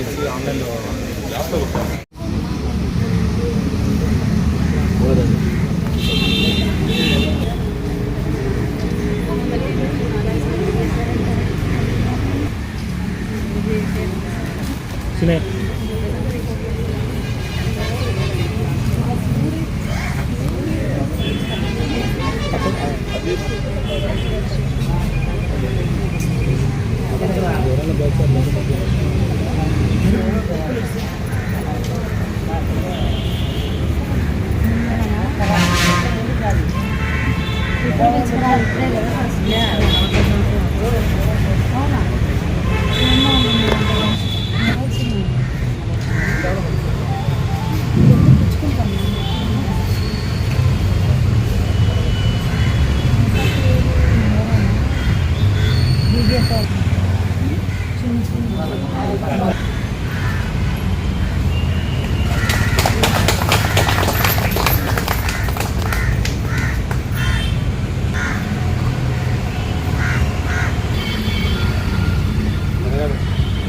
EC online ಜಾಸ್ತಿ ಹೋಗ್ತಾರೆ Sinet. 我个那个那个时间，然后就是所有。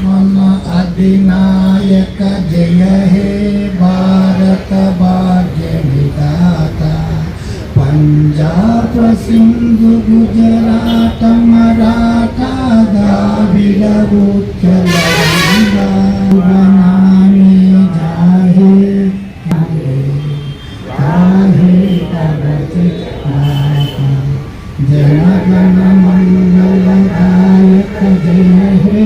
मम अधिनायक जय हे भारत भाग्य विधाता। पंजाब सिंधु गुजरात मराठा उत्कल गंगा बनाने जाहे। जाहे जय मंगलदायक जय हे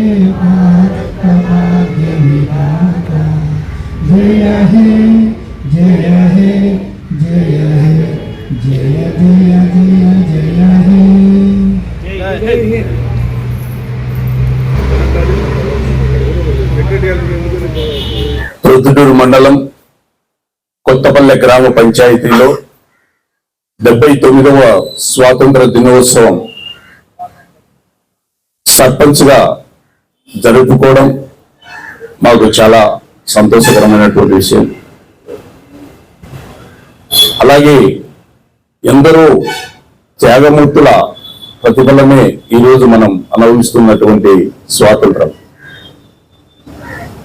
ప్రొద్దుటూరు మండలం కొత్తపల్లె గ్రామ పంచాయతీలో డెబ్బై తొమ్మిదవ స్వాతంత్ర దినోత్సవం సర్పంచ్గా జరుపుకోవడం మాకు చాలా సంతోషకరమైనటువంటి విషయం. అలాగే ఎందరో త్యాగమూర్తుల ప్రతిఫలమే ఈరోజు మనం అనుభవిస్తున్నటువంటి స్వాతంత్రం.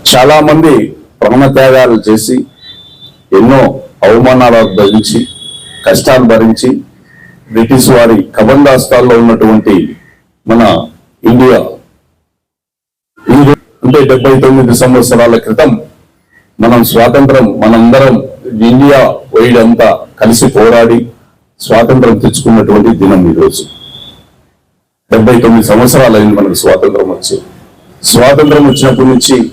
చాలా మంది ప్రాణత్యాగాలు చేసి ఎన్నో అవమానాలు భరించి కష్టాలు భరించి బ్రిటిష్ వారి కబందాస్తాల్లో ఉన్నటువంటి మన ఇండియా ఈ అంటే డెబ్బై తొమ్మిది సంవత్సరాల క్రితం మనం స్వాతంత్రం మనందరం ఇండియా వైడ్ అంతా కలిసి పోరాడి స్వాతంత్రం తెచ్చుకున్నటువంటి దినం ఈరోజు. డెబ్బై తొమ్మిది సంవత్సరాలు అయింది మనకు స్వాతంత్రం వచ్చి. స్వాతంత్రం వచ్చినప్పటి నుంచి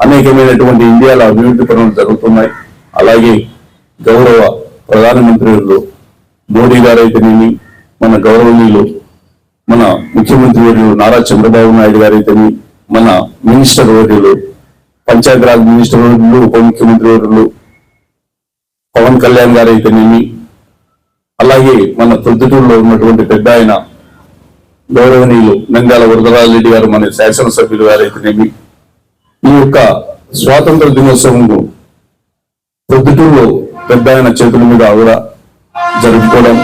అనేకమైనటువంటి ఇండియాలో అభివృద్ధి పనులు జరుగుతున్నాయి. అలాగే గౌరవ ప్రధానమంత్రులు మోడీ గారైతేనేమి మన గౌరవనీయులు మన ముఖ్యమంత్రి వర్యులు నారా చంద్రబాబు నాయుడు గారైతేనే మన మినిస్టర్ వర్యులు పంచాయతీరాజ్ మినిస్టర్ వర్యులు ఉప ముఖ్యమంత్రి వర్యులు పవన్ కళ్యాణ్ గారు అలాగే మన ప్రొద్దుటూరులో ఉన్నటువంటి పెద్ద ఆయన గౌరవనీయులు నంద్యాల వరదరాజరెడ్డి గారు మన శాసనసభ్యులు గారైతేనేమి ఈ యొక్క స్వాతంత్ర దినోత్సవం ప్రొద్దుటూరులో పెద్ద ఆయన చేతుల మీద కూడా జరుపుకోవడం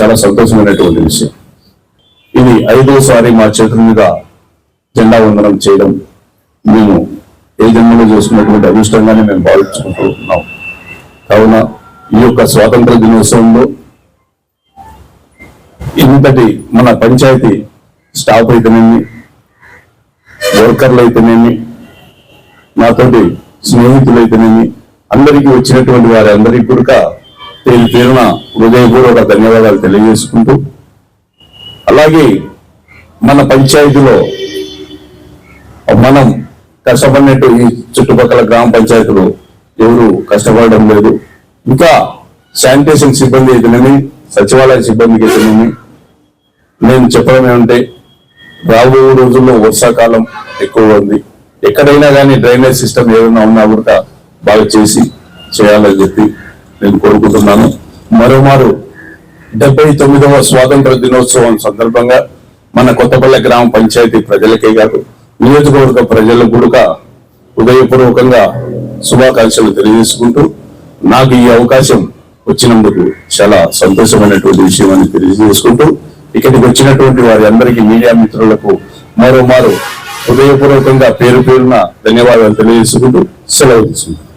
చాలా సంతోషమైనటువంటి విషయం. ఇది ఐదోసారి మా చేతుల మీద జెండా వందనం చేయడం మేము ఏ జన్మలో చేసుకున్నటువంటి అదృష్టంగానే మేము భావించుకుంటూ ఉన్నాం. కావున ఈ యొక్క స్వాతంత్ర దినోత్సవంలో ఇంతటి మన పంచాయతీ స్టాఫ్ అయితేనేమి వర్కర్లు అయితేనేమి నాతోటి స్నేహితులైతేనేమి అందరికీ వచ్చినటువంటి వారి అందరికీ కూడా పేరు పేరున హృదయపూర్వక ధన్యవాదాలు తెలియజేసుకుంటూ అలాగే మన పంచాయతీలో మనం కష్టపడినట్టు ఈ చుట్టుపక్కల గ్రామ పంచాయతీలు ఎవరు కష్టపడడం లేదు. ఇంకా శానిటేషన్ సిబ్బంది అయితేనేమి సచివాలయ సిబ్బందికి అయితేనేమి నేను చెప్పడం ఏమంటే రాబో రోజుల్లో వర్షాకాలం ఎక్కువ ఉంది. ఎక్కడైనా కానీ డ్రైనేజ్ సిస్టమ్ ఏదైనా ఉన్నా కూడా బాగా చేసి చేయాలని చెప్పి నేను కోరుకుంటున్నాను. మరోమారు డెబ్బై తొమ్మిదవ స్వాతంత్ర దినోత్సవం సందర్భంగా మన కొత్తపల్లె గ్రామ పంచాయతీ ప్రజలకే కాదు నియోజకవర్గ ప్రజలకు కూడా హృదయపూర్వకంగా శుభాకాంక్షలు తెలియజేసుకుంటూ నాకు ఈ అవకాశం వచ్చినందుకు చాలా సంతోషమైనటువంటి విషయం అని తెలియజేసుకుంటూ ఇక్కడికి వచ్చినటువంటి వారి అందరికీ మీడియా మిత్రులకు మరోమారు హృదయపూర్వకంగా పేరు పేరున ధన్యవాదాలు తెలియజేసుకుంటూ సెలవు తీసుకుంటాం